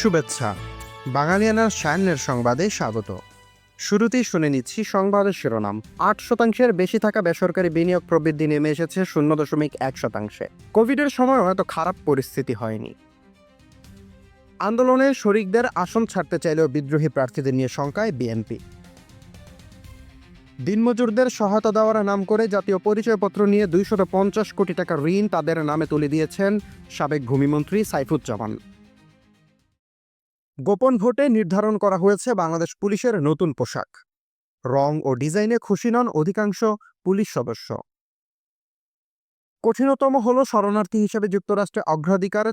শুভেচ্ছা। বাঙালিয়ানার সায়নের সংবাদে স্বাগত। শুরুতেই শুনে নিচ্ছি সংবাদের শিরোনাম। আট শতাংশের বেশি থাকা বেসরকারি বিনিয়োগ প্রবৃদ্ধি নেমে এসেছে শূন্য দশমিক এক শতাংশে। কোভিডের সময় এত খারাপ পরিস্থিতি হয়নি। আন্দোলনে শরিকদের আসন ছাড়তে চাইলেও বিদ্রোহী প্রার্থীদের নিয়ে শঙ্কায় বিএনপি। দিনমজুরদের সহায়তা দেওয়ার নাম করে জাতীয় পরিচয়পত্র নিয়ে দুইশত পঞ্চাশ কোটি টাকা ঋণ তাদের নামে তুলে দিয়েছেন সাবেক ভূমিমন্ত্রী সাইফুজ্জামান। গোপন ভোটে নির্ধারণ করা হয়েছে বাংলাদেশ পুলিশের নতুন পোশাক। রং ও ডিজাইনে খুশি নন অধিকাংশ পুলিশ সদস্য। কঠিনতম হল শরণার্থী হিসেবে যুক্তরাষ্ট্রে অগ্রাধিকার।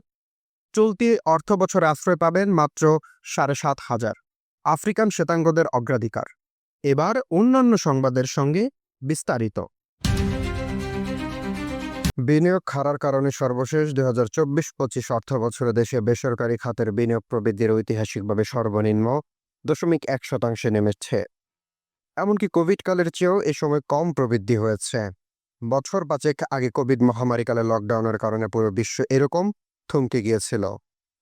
চলতি অর্থ বছরে আশ্রয় পাবেন মাত্র সাড়ে সাত হাজার আফ্রিকান শ্বেতাঙ্গদের অগ্রাধিকার। এবার অন্যান্য সংবাদের সঙ্গে বিস্তারিত। বিনিয়োগ খারার কারণে সর্বশেষ দুই হাজার চব্বিশ পঁচিশ অর্থ বছরে দেশে বেসরকারি খাতের বিনিয়োগ প্রবৃদ্ধির ঐতিহাসিকভাবে সর্বনিম্ন দশমিক এক শতাংশে নেমেছে। এমনকি কোভিডকালের চেয়েও এ সময় কম প্রবৃদ্ধি হয়েছে। বছর পাঁচেক আগে কোভিড মহামারীকালে লকডাউনের কারণে পুরো বিশ্ব এরকম থমকে গিয়েছিল।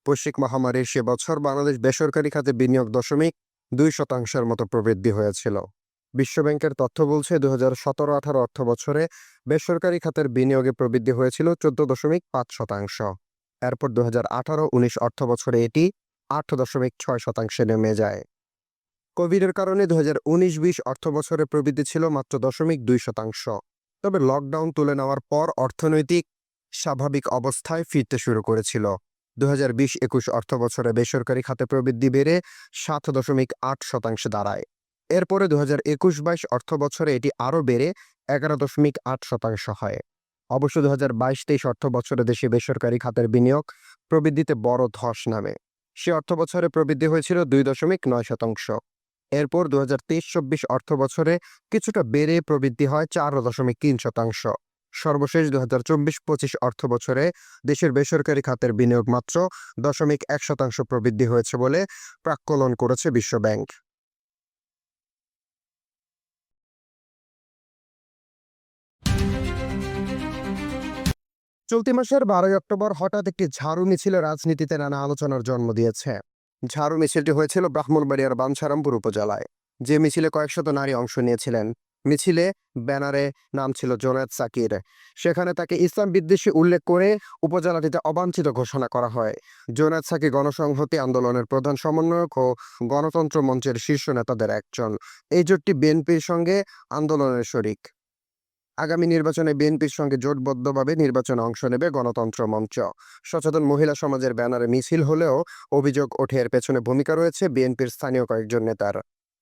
বৈশ্বিক মহামারীর সে বছর বাংলাদেশ বেসরকারি খাতে বিনিয়োগ দশমিক দুই শতাংশের মতো প্রবৃদ্ধি হয়েছিল। বিশ্বব্যাংকের তথ্য বলছে দু হাজার সতেরো আঠারো অর্থ বছরে বেসরকারি খাতের বিনিয়োগে প্রবৃদ্ধি হয়েছিল চোদ্দ দশমিক পাঁচ শতাংশ। এরপর দু হাজার আঠারো উনিশ অর্থ বছরে এটি আট দশমিক ছয় শতাংশে নেমে যায়। কোভিডের কারণে দু হাজার উনিশ বিশ অর্থ বছরে প্রবৃদ্ধি ছিল মাত্র দশমিক দুই শতাংশ। তবে লকডাউন তুলে নেওয়ার পর অর্থনৈতিক স্বাভাবিক অবস্থায় ফিরতে শুরু করেছিল। দু হাজার বিশ একুশ অর্থ বছরে বেসরকারি খাতে প্রবৃদ্ধি বেড়ে সাত দশমিক আট শতাংশে দাঁড়ায়। এরপরে দু হাজার একুশ বাইশ অর্থ বছরে এটি আরও বেড়ে এগারো দশমিক আট শতাংশ হয়। অবশ্য দু হাজার বাইশ তেইশ অর্থ বছরে দেশে বেসরকারি খাতের বিনিয়োগ প্রবৃদ্ধিতে বড় ধস নামে। সে অর্থ বছরে প্রবৃদ্ধি হয়েছিল দুই দশমিক নয় শতাংশ। এরপর দু হাজার তেইশ চব্বিশ অর্থ বছরে কিছুটা বেড়ে প্রবৃদ্ধি হয় চার দশমিক তিন শতাংশ। সর্বশেষ দু হাজার চব্বিশ পঁচিশ অর্থ বছরে দেশের বেসরকারি খাতের বিনিয়োগ মাত্র দশমিক এক শতাংশ প্রবৃদ্ধি হয়েছে বলে প্রাক্কলন করেছে বিশ্বব্যাংক। চলতি মাসের বারোই অক্টোবর হঠাৎ একটি ঝাড়ু মিছিল রাজনীতিতে নানা আলোচনার জন্ম দিয়েছে। ঝাড়ু মিছিলটি হয়েছিল ব্রাহ্মণবাড়িয়ার বাঞ্ছারামপুর উপজেলায়। যে মিছিলে কয়েকশত নারী অংশ নিয়েছিলেন। মিছিলে ব্যানারে নাম ছিল জোনায়েদ সাকির। সেখানে তাকে ইসলাম বিদ্বেষী উল্লেখ করে উপজেলাটিতে অবাঞ্ছিত ঘোষণা করা হয়। জোনায়েদ সাকির গণসংহতি আন্দোলনের প্রধান সমন্বয়ক ও গণতন্ত্র মঞ্চের শীর্ষ নেতাদের একজন। এই জোটটি বিএনপির সঙ্গে আন্দোলনের শরিক। আগামী নির্বাচনে বিএনপির সঙ্গে জোটবদ্ধভাবে নির্বাচনে অংশ নেবে গণতন্ত্র মঞ্চ। সচেতন মহিলা সমাজের ব্যানারে মিছিল হলেও অভিযোগ ওঠে, এর পেছনে ভূমিকা রয়েছে বিএনপির স্থানীয় কয়েকজন নেতার।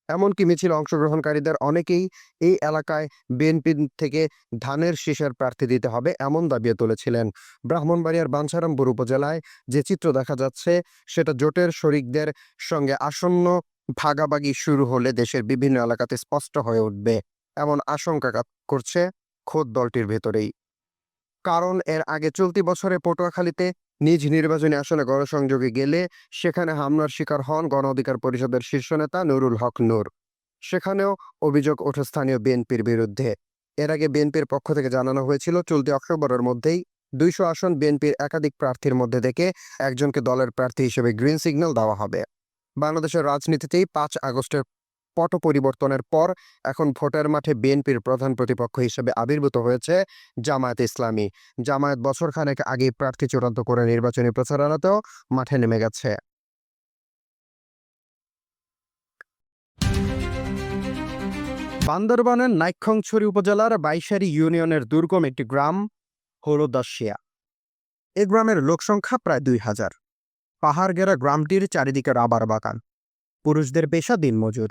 এমনকি মিছিল অংশগ্রহণকারীদের অনেকেই এই এলাকায় বিএনপি থেকে ধানের শীষের প্রার্থী দিতে হবে এমন দাবিও তুলেছিলেন। ব্রাহ্মণবাড়িয়ার বাঞ্ছারামপুর উপজেলায় যে চিত্র দেখা যাচ্ছে, সেটা জোটের শরিকদের সঙ্গে আসন্ন ভাগাভাগি শুরু হলে দেশের বিভিন্ন এলাকাতে স্পষ্ট হয়ে উঠবে, এমন আশঙ্কা করছে। খোদ দলটির ভেতরেই। কারণ এর আগে চলতি বছরে পটুয়াখালীতে নিজ নির্বাচনী আসনে গণসংযোগে গেলে সেখানে হামলার শিকার হন গণ অধিকার পরিষদের শীর্ষ নেতা নুরুল হক নূর। সেখানেও অভিযোগ ওঠে স্থানীয় বিএনপির বিরুদ্ধে। এর আগে বিএনপির পক্ষ থেকে জানানো হয়েছিল, চলতি অক্টোবরের মধ্যেই দুইশো আসন বিএনপির একাধিক প্রার্থীর মধ্যে থেকে একজনকে দলের প্রার্থী হিসেবে গ্রিন সিগন্যাল দেওয়া হবে। বাংলাদেশের রাজনীতিতেই পাঁচ আগস্টের পট পরিবর্তনের পর এখন ভোটের মাঠে বিএনপির প্রধান প্রতিপক্ষ হিসেবে আবির্ভূত হয়েছে জামায়াত ইসলামী। জামায়াত বছরখানেক আগে প্রার্থী চূড়ান্ত করে নির্বাচনী প্রচারণাতেও মাঠে নেমে গেছে। বান্দরবানের নাইক্ষংছড়ি উপজেলার বাইশারি ইউনিয়নের দুর্গম একটি গ্রাম হল দাসিয়া। এ গ্রামের লোকসংখ্যা প্রায় দুই হাজার। পাহাড় ঘেরা গ্রামটির চারিদিকে রাবার বাগান। পুরুষদের পেশা দিনমজুর।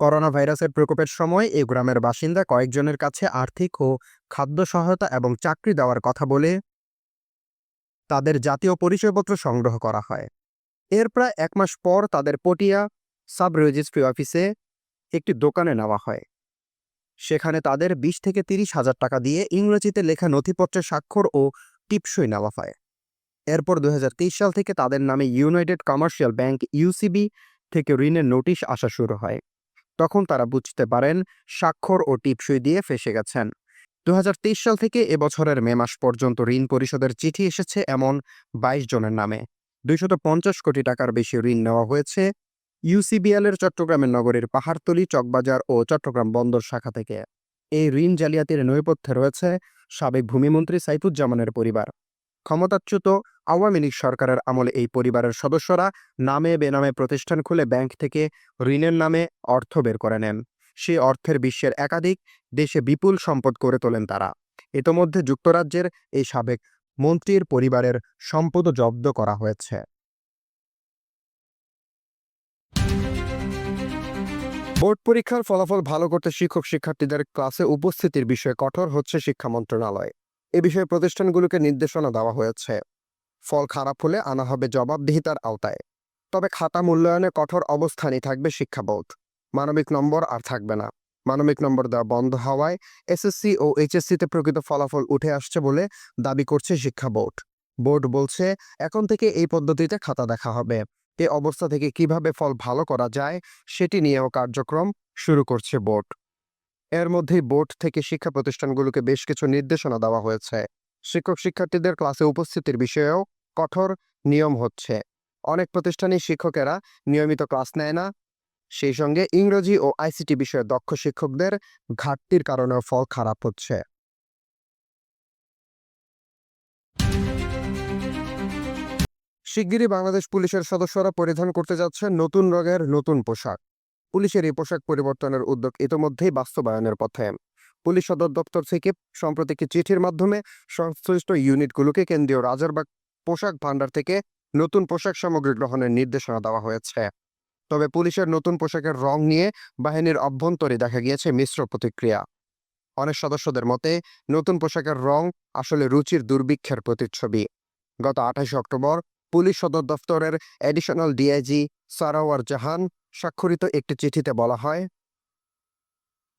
করোনা ভাইরাসের প্রকোপের সময় এই গ্রামের বাসিন্দা কয়েকজনের কাছে আর্থিক ও খাদ্য সহায়তা এবং চাকরি দেওয়ার কথা বলে তাদের জাতীয় পরিচয়পত্র সংগ্রহ করা হয়। এর প্রায় এক মাস পর তাদের পটিয়া সাব রেজিস্ট্রি অফিসে একটি দোকানে নেওয়া হয়। সেখানে তাদের বিশ থেকে তিরিশ হাজার টাকা দিয়ে ইংরেজিতে লেখা নথিপত্রের স্বাক্ষর ও টিপসই নেওয়া হয়। এরপর দু হাজার তেইশ সাল থেকে তাদের নামে ইউনাইটেড কমার্শিয়াল ব্যাংক ইউসিবি থেকে ঋণের নোটিশ আসা শুরু হয়। তখন তারা বুঝতে পারেন স্বাক্ষর ও টিপসই দিয়ে ফেসে গেছেন। দুহাজার তেইশ সাল থেকে এবছরের মে মাস পর্যন্ত ঋণ পরিশোধের চিঠি এসেছে এমন ২২ জনের নামে। দুইশত পঞ্চাশ কোটি টাকার বেশি ঋণ নেওয়া হয়েছে ইউসিবিএল এর চট্টগ্রামের নগরীর পাহাড়তলি, চকবাজার ও চট্টগ্রাম বন্দর শাখা থেকে। এই ঋণ জালিয়াতির নৈপথ্যে রয়েছে সাবেক ভূমিমন্ত্রী সাইফুজ্জামানের পরিবার। ক্ষমতাচ্যুত আওয়ামী লীগ সরকারের আমলে এই পরিবারের সদস্যরা নামে বেনামে প্রতিষ্ঠান খুলে ব্যাংক থেকে ঋণের নামে অর্থ বের করে নেন। সেই অর্থের বিশ্বের একাধিক দেশে বিপুল সম্পদ করে তোলেন তারা। ইতোমধ্যে যুক্তরাজ্যের এই সাবেক মন্ত্রীর পরিবারের সম্পদও জব্দ করা হয়েছে। বোর্ড পরীক্ষার ফলাফল ভালো করতে শিক্ষক শিক্ষার্থীদের ক্লাসে উপস্থিতির বিষয়ে কঠোর হচ্ছে শিক্ষা মন্ত্রণালয়। এ বিষয়ে প্রতিষ্ঠানগুলোকে নির্দেশনা দেওয়া হয়েছে। ফল খারাপ হলে আনা হবে জবাবদিহিতার আওতায়। তবে খাতা মূল্যায়নে কঠোর অবস্থানই থাকবে শিক্ষা বোর্ড মানবিক নম্বর আর থাকবে না। মানবিক নম্বর দেওয়া বন্ধ হওয়ায় এসএসসি ও এইচএসসিতে প্রকৃত ফলাফল উঠে আসছে বলে দাবি করছে শিক্ষা বোর্ড বোর্ড বলছে, এখন থেকে এই পদ্ধতিতে খাতা দেখা হবে। এ অবস্থা থেকে কীভাবে ফল ভালো করা যায় সেটি নিয়েও কার্যক্রম শুরু করছে বোর্ড। এর মধ্যেই বোর্ড থেকে শিক্ষা প্রতিষ্ঠানগুলোকে বেশ কিছু নির্দেশনা দেওয়া হয়েছে। শিক্ষক শিক্ষার্থীদের ক্লাসে উপস্থিতির বিষয়েও কঠোর নিয়ম হচ্ছে। অনেক প্রতিষ্ঠানে শিক্ষকেরা নিয়মিত ক্লাস নেয় না। সেই সঙ্গে ইংরেজি ও আইসিটি বিষয়ে দক্ষ শিক্ষকদের ঘাটতির কারণেও ফল খারাপ হচ্ছে। শিগগিরই বাংলাদেশ পুলিশের সদস্যরা পরিধান করতে যাচ্ছে নতুন রঙের নতুন পোশাক। পুলিশের এই পোশাক পরিবর্তনের উদ্যোগ ইতোমধ্যেই বাস্তবায়নের পথে। পুলিশ সদর দপ্তর থেকে সম্প্রতি চিঠির মাধ্যমে সংশ্লিষ্ট ইউনিটগুলোকে কেন্দ্রীয় রাজারবাগ পোশাক ভান্ডার থেকে নতুন পোশাক সামগ্রী গ্রহণের নির্দেশনা দেওয়া হয়েছে। তবে পুলিশের নতুন পোশাকের রং নিয়ে বাহিনীর অভ্যন্তরে দেখা গিয়েছে মিশ্র প্রতিক্রিয়া। অনেক সদস্যদের মতে, নতুন পোশাকের রং আসলে রুচির দুর্ভিক্ষের প্রতিচ্ছবি। গত আঠাশে অক্টোবর পুলিশ সদর দফতরের অ্যাডিশনাল ডিআইজি সারাওয়ার জাহান স্বাক্ষরিত একটি চিঠিতে বলা হয়,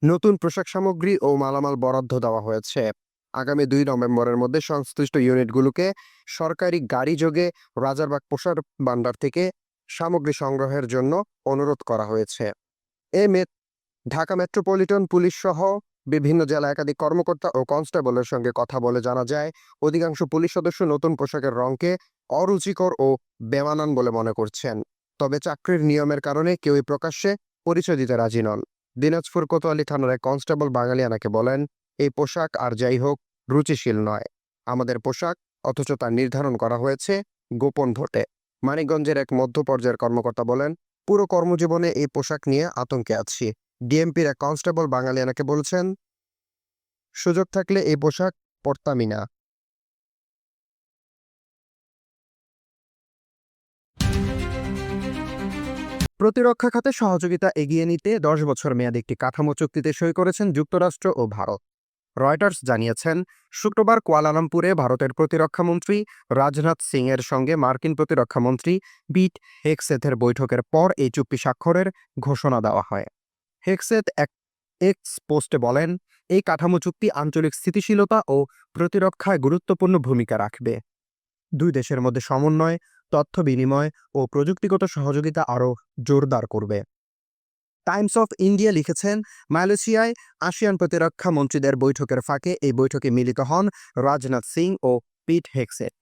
নতুন পোশাক সামগ্রী ও মালামাল বরাদ্দ দেওয়া হয়েছে। আগামী দুই নভেম্বরের মধ্যে সংশ্লিষ্ট ইউনিটগুলোকে সরকারি গাড়ি যোগে রাজারবাগ পোশাক ভান্ডার থেকে সামগ্রী সংগ্রহের জন্য অনুরোধ করা হয়েছে। এ মে, ঢাকা মেট্রোপলিটন পুলিশ সহ বিভিন্ন জেলা একাধিক কর্মকর্তা ও কনস্টেবলের সঙ্গে কথা বলে জানা যায়, অধিকাংশ পুলিশ সদস্য নতুন পোশাকের রংকে অরুচিকর ও বেমানান বলে মনে করছেন। তবে চাকরির নিয়মের কারণে কেউই প্রকাশ্যে পরিচয় দিতে রাজি নন। দিনাজপুর কোতোয়ালি থানার এক কনস্টেবল বাঙালিয়ানাকে বলেন, এই পোশাক আর যাই হোক রুচিশীল নয়। আমাদের পোশাক, অথচ তা নির্ধারণ করা হয়েছে গোপন ভোটে। মানিকগঞ্জের এক মধ্য পর্যায়ের কর্মকর্তা বলেন, পুরো কর্মজীবনে এই পোশাক নিয়ে আতঙ্কে আছি। ডিএমপির এক কনস্টেবল বাঙালিয়ানাকে বলছেন, সুযোগ থাকলে এই পোশাক পরতামই না। প্রতিরক্ষা খাতে সহযোগিতা এগিয়ে নিতে দশ বছর মেয়াদী একটি কাঠামো চুক্তিতে সই করেছেন যুক্তরাষ্ট্র ও ভারত। রয়টার্স জানিয়েছেন, শুক্রবার কুয়ালালামপুরে ভারতের প্রতিরক্ষামন্ত্রী রাজনাথ সিং এর সঙ্গে মার্কিন প্রতিরক্ষামন্ত্রী বিট হেকসেথের বৈঠকের পর এই চুক্তি স্বাক্ষরের ঘোষণা দেওয়া হয়। হেকসেথ এক এক্স পোস্টে বলেন, এই কাঠামো চুক্তি আঞ্চলিক স্থিতিশীলতা ও প্রতিরক্ষায় গুরুত্বপূর্ণ ভূমিকা রাখবে। দুই দেশের মধ্যে সমন্বয়, তথ্য বিনিময় ও প্রযুক্তিগত সহযোগিতা আরও জোরদার করবে। টাইমস অফ ইন্ডিয়া লিখেছেন, মালয়েশিয়ায় আসিয়ান প্রতিরক্ষা মন্ত্রীদের বৈঠকের ফাঁকে এই বৈঠকে মিলিত হন রাজনাথ সিং ও পিট হেকসেট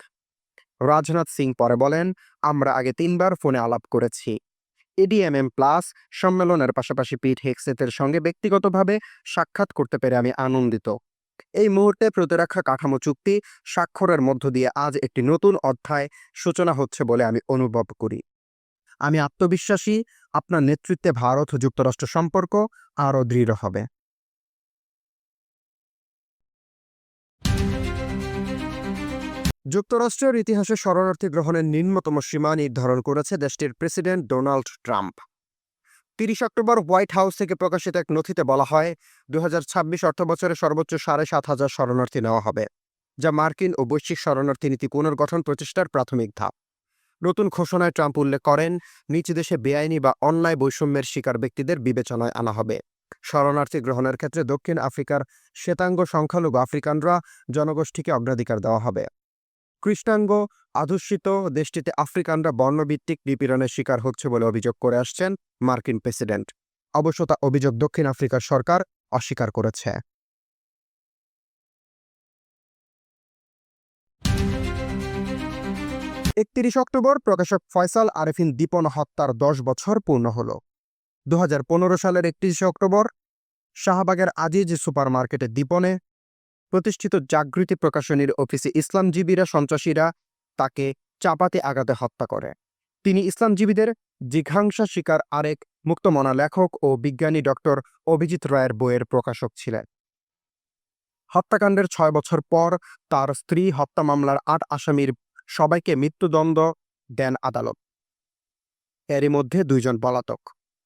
রাজনাথ সিং পরে বলেন, আমরা আগে তিনবার ফোনে আলাপ করেছি। এডিএমএম প্লাস সম্মেলনের পাশাপাশি পিট হেকসেতের সঙ্গে ব্যক্তিগতভাবে সাক্ষাৎ করতে পেরে আমি আনন্দিত। এই মুহূর্তে প্রতিরক্ষা কাঠামো চুক্তি স্বাক্ষরের মধ্য দিয়ে আজ একটি নতুন অধ্যায় সূচনা হচ্ছে বলে আমি অনুভব করি। আমি আত্মবিশ্বাসী আপনার নেতৃত্বে ভারত ও যুক্তরাষ্ট্র সম্পর্ক আরও দৃঢ় হবে। যুক্তরাষ্ট্রের ইতিহাসে শরণার্থী গ্রহণের নিম্নতম সীমা নির্ধারণ করেছে দেশটির প্রেসিডেন্ট ডোনাল্ড ট্রাম্প। তিরিশ অক্টোবর হোয়াইট হাউস থেকে প্রকাশিত এক নথিতে বলা হয় দু হাজার ছাব্বিশ অর্থবছরে সর্বোচ্চ সাড়ে সাত হাজার শরণার্থী নেওয়া হবে, যা মার্কিন ও বৈশ্বিক শরণার্থী নীতি পুনর্গঠন প্রচেষ্টার প্রাথমিক ধাপ। নতুন ঘোষণায় ট্রাম্প উল্লেখ করেন, নিজ দেশে বেআইনি বা অন্যায় বৈষম্যের শিকার ব্যক্তিদের বিবেচনায় আনা হবে। শরণার্থী গ্রহণের ক্ষেত্রে দক্ষিণ আফ্রিকার শ্বেতাঙ্গ সংখ্যালঘু আফ্রিকানরা জনগোষ্ঠীকে অগ্রাধিকার দেওয়া হবে। কৃষ্ণাঙ্গ আধুষিত দেশটিতে আফ্রিকানরা বর্ণভিত্তিক নিপীড়নের শিকার হচ্ছে বলে অভিযোগ করে আসছেন মার্কিন প্রেসিডেন্ট। অবশ্য তা অভিযোগ দক্ষিণ আফ্রিকার সরকার অস্বীকার করেছে। একত্রিশ অক্টোবর প্রকাশক ফয়সাল আরেফিন দীপন হত্যার দশ বছর পূর্ণ হল। দু হাজার পনেরো সালের একত্রিশে অক্টোবর শাহবাগের আজিজ সুপার মার্কেটে দীপনে প্রতিষ্ঠিত জাগৃতি প্রকাশনীর অফিসে ইসলামজীবীরা সন্ত্রাসীরা তাকে চাপাতে আঘাতে হত্যা করে। তিনি ইসলামজীবীদের জিঘাংসা শিকার আরেক মুক্তমনা লেখক ও বিজ্ঞানী ডক্টর অভিজিৎ রায়ের বইয়ের প্রকাশক ছিলেন। হত্যাকাণ্ডের ছয় বছর পর তার স্ত্রী হত্যা মামলার আট আসামির সবাইকে মৃত্যুদণ্ড দেন আদালত। এরই মধ্যে দুইজন পলাতক।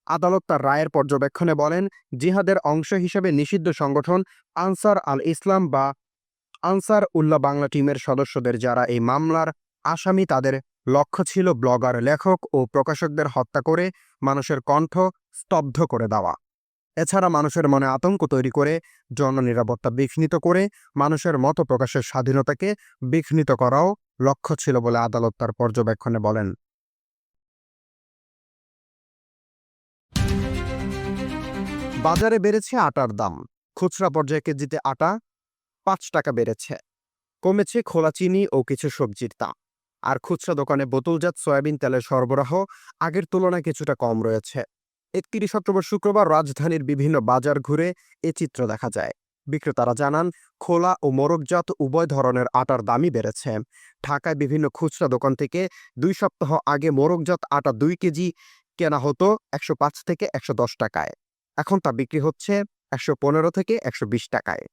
আদালত তার রায়ের পর্যবেক্ষণে বলেন, জিহাদের অংশ হিসেবে নিষিদ্ধ সংগঠন আনসার আল ইসলাম বা আনসার উল্লাহ বাংলা টিমের সদস্যদের যারা এই মামলার আসামি তাদের লক্ষ্য ছিল ব্লগার, লেখক ও প্রকাশকদের হত্যা করে মানুষের কণ্ঠ স্তব্ধ করে দেওয়া। এছাড়া মানুষের মনে আতঙ্ক তৈরি করে, জননিরাপত্তা বিঘ্নিত করে, মানুষের মত প্রকাশের স্বাধীনতাকে বিঘ্নিত করাও লক্ষ্য ছিল বলে আদালত তার পর্যবেক্ষণে বলেন। বাজারে বেড়েছে আটার দাম। খুচরা পর্যায়ে কেজিতে আটা পাঁচ টাকা বেড়েছে। কমেছে খোলা চিনি ও কিছু সবজির দাম। আর খুচরা দোকানে বোতলজাত সয়াবিন তেলের সরবরাহ আগের তুলনায় কিছুটা কম রয়েছে। একত্রিশ অক্টোবর শুক্রবার রাজধানীর বিভিন্ন বাজার ঘুরে এ চিত্র দেখা যায়। বিক্রেতারা জানান, খোলা ও মোরগজাত উভয় ধরনের আটার দামই বেড়েছে। ঢাকায় বিভিন্ন খুচরা দোকান থেকে দুই সপ্তাহ আগে মোরগজাত আটা দুই কেজি কেনা হতো একশো পাঁচ থেকে একশো দশ টাকায়। এখন তা বিক্রি হচ্ছে একশো পনেরো থেকে একশো বিশ টাকায়।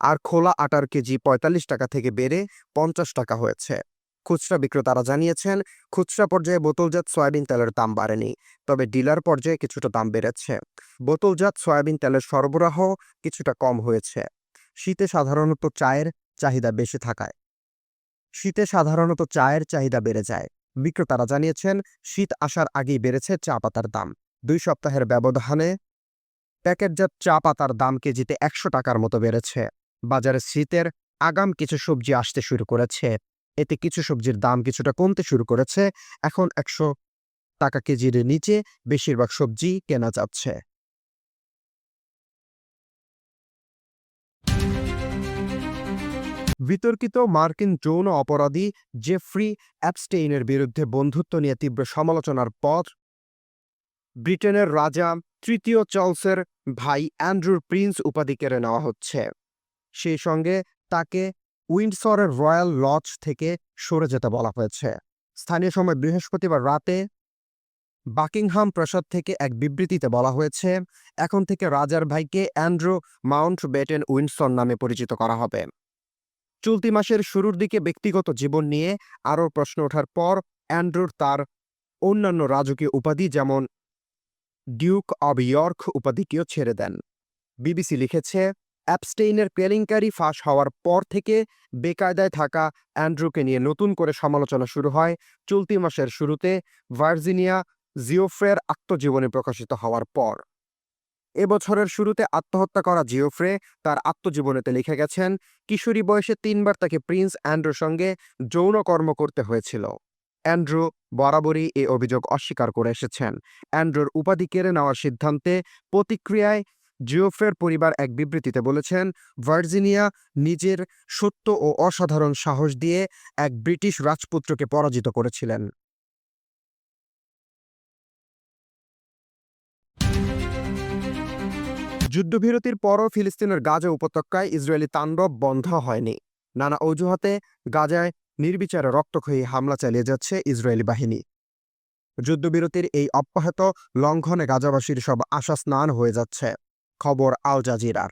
আর খোলা আটার কেজি পঁয়তাল্লিশ টাকা থেকে বেড়ে পঞ্চাশ টাকা হয়েছে। খুচরা বিক্রেতারা জানিয়েছেন, খুচরা পর্যায়ে বোতলজাত সয়াবিন তেলের দাম বাড়েনি, তবে ডিলার পর্যায়ে কিছুটা দাম বেড়েছে। বোতলজাত সয়াবিন তেলের সরবরাহ কিছুটা কম হয়েছে। শীতে সাধারণত চায়ের চাহিদা বেশি থাকায়। শীতে সাধারণত চায়ের চাহিদা বেড়ে যায়। বিক্রেতারা জানিয়েছেন, শীত আসার আগেই বেড়েছে চা পাতার দাম। দুই সপ্তাহের ব্যবধানে প্যাকেটজাত চা পাতার দাম কেজিতে একশো টাকার মতো বেড়েছে। বাজারে শীতের আগাম কিছু সবজি আসতে শুরু করেছে। এতে কিছু সবজির দাম কিছুটা কমতে শুরু করেছে। এখন একশো টাকা কেজির নিচে বেশিরভাগ সবজি কেনা যাচ্ছে। বিতর্কিত মার্কিন যৌন অপরাধী জেফ্রি অ্যাপস্টেইনের বিরুদ্ধে বন্ধুত্ব নিয়ে তীব্র সমালোচনার পর ব্রিটেনের রাজা তৃতীয় চার্লসের ভাই অ্যান্ড্রুর প্রিন্স উপাধি কেড়ে নেওয়া হচ্ছে। সেই সঙ্গে তাকে উইন্ডসরের রয়্যাল লজ থেকে সরে যেতে বলা হয়েছে। স্থানীয় সময় বৃহস্পতিবার রাতে বাকিংহাম প্রাসাদ থেকে এক বিবৃতিতে বলা হয়েছে, এখন থেকে রাজার ভাইকে অ্যান্ড্রু মাউন্ট বেটেন উইন্ডসর নামে পরিচিত করা হবে। চলতি মাসের শুরুর দিকে ব্যক্তিগত জীবন নিয়ে আরও প্রশ্ন ওঠার পর অ্যান্ড্রুর তার অন্যান্য রাজকীয় উপাধি যেমন ডিউক অব ইয়র্ক উপাধিকেও ছেড়ে দেন। বিবিসি লিখেছে অ্যাপস্টেইনের কেলেঙ্কারি ফাঁস হওয়ার পর থেকে বেকায়দায় থাকা অ্যান্ড্রুকে নিয়ে নতুন করে সমালোচনা শুরু হয়। চলতি মাসের শুরুতে ভার্জিনিয়া জিওফ্রের আত্মজীবনী প্রকাশিত হওয়ার পর। এবছরের শুরুতে আত্মহত্যা করা জিওফ্রে তার আত্মজীবনীতে লিখে গেছেন, কিশোরী বয়সে তিনবার তাকে প্রিন্স অ্যান্ড্রুর সঙ্গে যৌন কর্ম করতে হয়েছিল। অ্যান্ড্রু বরাবরই এ অভিযোগ অস্বীকার করে এসেছেন। অ্যান্ড্রুর উপাধি কেড়ে নেওয়ার সিদ্ধান্তে প্রতিক্রিয়ায় জিওফ্রের পরিবার এক বিবৃতিতে বলেছেন, ভার্জিনিয়া নিজের সত্য ও অসাধারণ সাহস দিয়ে এক ব্রিটিশ রাজপুত্রকে পরাজিত করেছিলেন। যুদ্ধবিরতির পরও ফিলিস্তিনের গাজা উপত্যকায় ইসরায়েলি তাণ্ডব বন্ধ হয়নি। নানা অজুহাতে গাজায় নির্বিচারে রক্তক্ষয়ী হামলা চালিয়ে যাচ্ছে ইসরায়েলি বাহিনী। যুদ্ধবিরতির এই অব্যাহত লঙ্ঘনে গাজাবাসীর সব আশা স্নান হয়ে যাচ্ছে। খবর আল জাজিরার।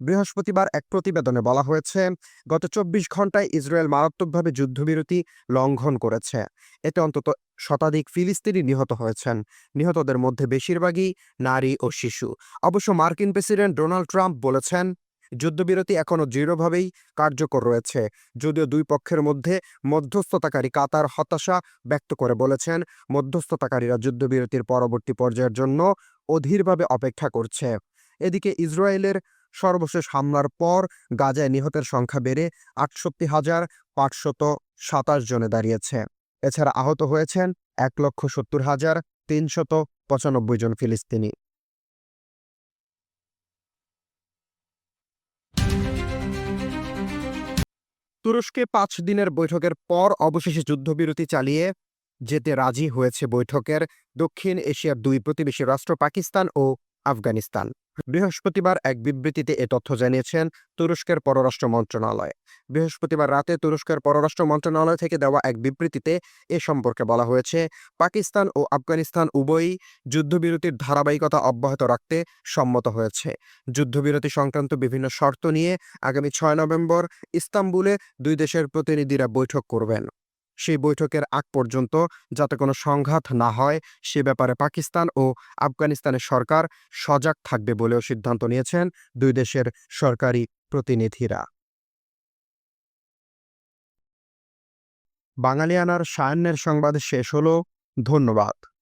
বৃহস্পতিবার এক প্রতিবেদনে বলা হয়েছে, গত চব্বিশ ঘন্টায় ইসরায়েল মারাত্মকভাবে যুদ্ধবিরতি লঙ্ঘন করেছে। এতে অন্তত শতাধিক ফিলিস্তিনি নিহত হয়েছেন। নিহতদের মধ্যে বেশিরভাগই নারী ও শিশু। অবশ্য মার্কিন প্রেসিডেন্ট ডোনাল্ড ট্রাম্প বলেছেন, যুদ্ধবিরতি এখনও দৃঢ়ভাবেই কার্যকর রয়েছে। যদিও দুই পক্ষের মধ্যে মধ্যস্থতাকারী কাতার হতাশা ব্যক্ত করে বলেছেন, মধ্যস্থতাকারীরা যুদ্ধবিরতির পরবর্তী পর্যায়ের জন্য অধীরভাবে অপেক্ষা করছে। এদিকে ইসরায়েলের সর্বশেষ হামলার পর গাজায় নিহতের সংখ্যা বেড়ে আটষট্টি হাজার পাঁচশত সাতাশ জনে দাঁড়িয়েছে। এছাড়া আহত হয়েছেন এক লক্ষ সত্তর হাজার তিনশত পঁচানব্বই জন ফিলিস্তিনি। তুরস্কে পাঁচ দিনের বৈঠকের পর অবশেষে যুদ্ধবিরতি চালিয়ে যেতে রাজি হয়েছে বৈঠকের দক্ষিণ এশিয়ার দুই প্রতিবেশী রাষ্ট্র পাকিস্তান ও আফগানিস্তান। বৃহস্পতিবার এক বিবৃতিতে এ তথ্য জানিয়েছেন তুরস্কের পররাষ্ট্র মন্ত্রণালয়। বৃহস্পতিবার রাতে তুরস্কের পররাষ্ট্র মন্ত্রণালয় থেকে দেওয়া এক বিবৃতিতে এ সম্পর্কে বলা হয়েছে, পাকিস্তান ও আফগানিস্তান উভয়ই যুদ্ধবিরতির ধারাবাহিকতা অব্যাহত রাখতে সম্মত হয়েছে। যুদ্ধবিরতি সংক্রান্ত বিভিন্ন শর্ত নিয়ে আগামী ছয় নভেম্বর ইস্তাম্বুলে দুই দেশের প্রতিনিধিরা বৈঠক করবেন। সেই বৈঠকের আগ পর্যন্ত যাতে কোনো সংঘাত না হয়, সে ব্যাপারে পাকিস্তান ও আফগানিস্তানের সরকার সজাগ থাকবে বলেও সিদ্ধান্ত নিয়েছেন দুই দেশের সরকারি প্রতিনিধিরা। বাঙালিয়ানার সায়ান্নের সংবাদ শেষ হল, ধন্যবাদ।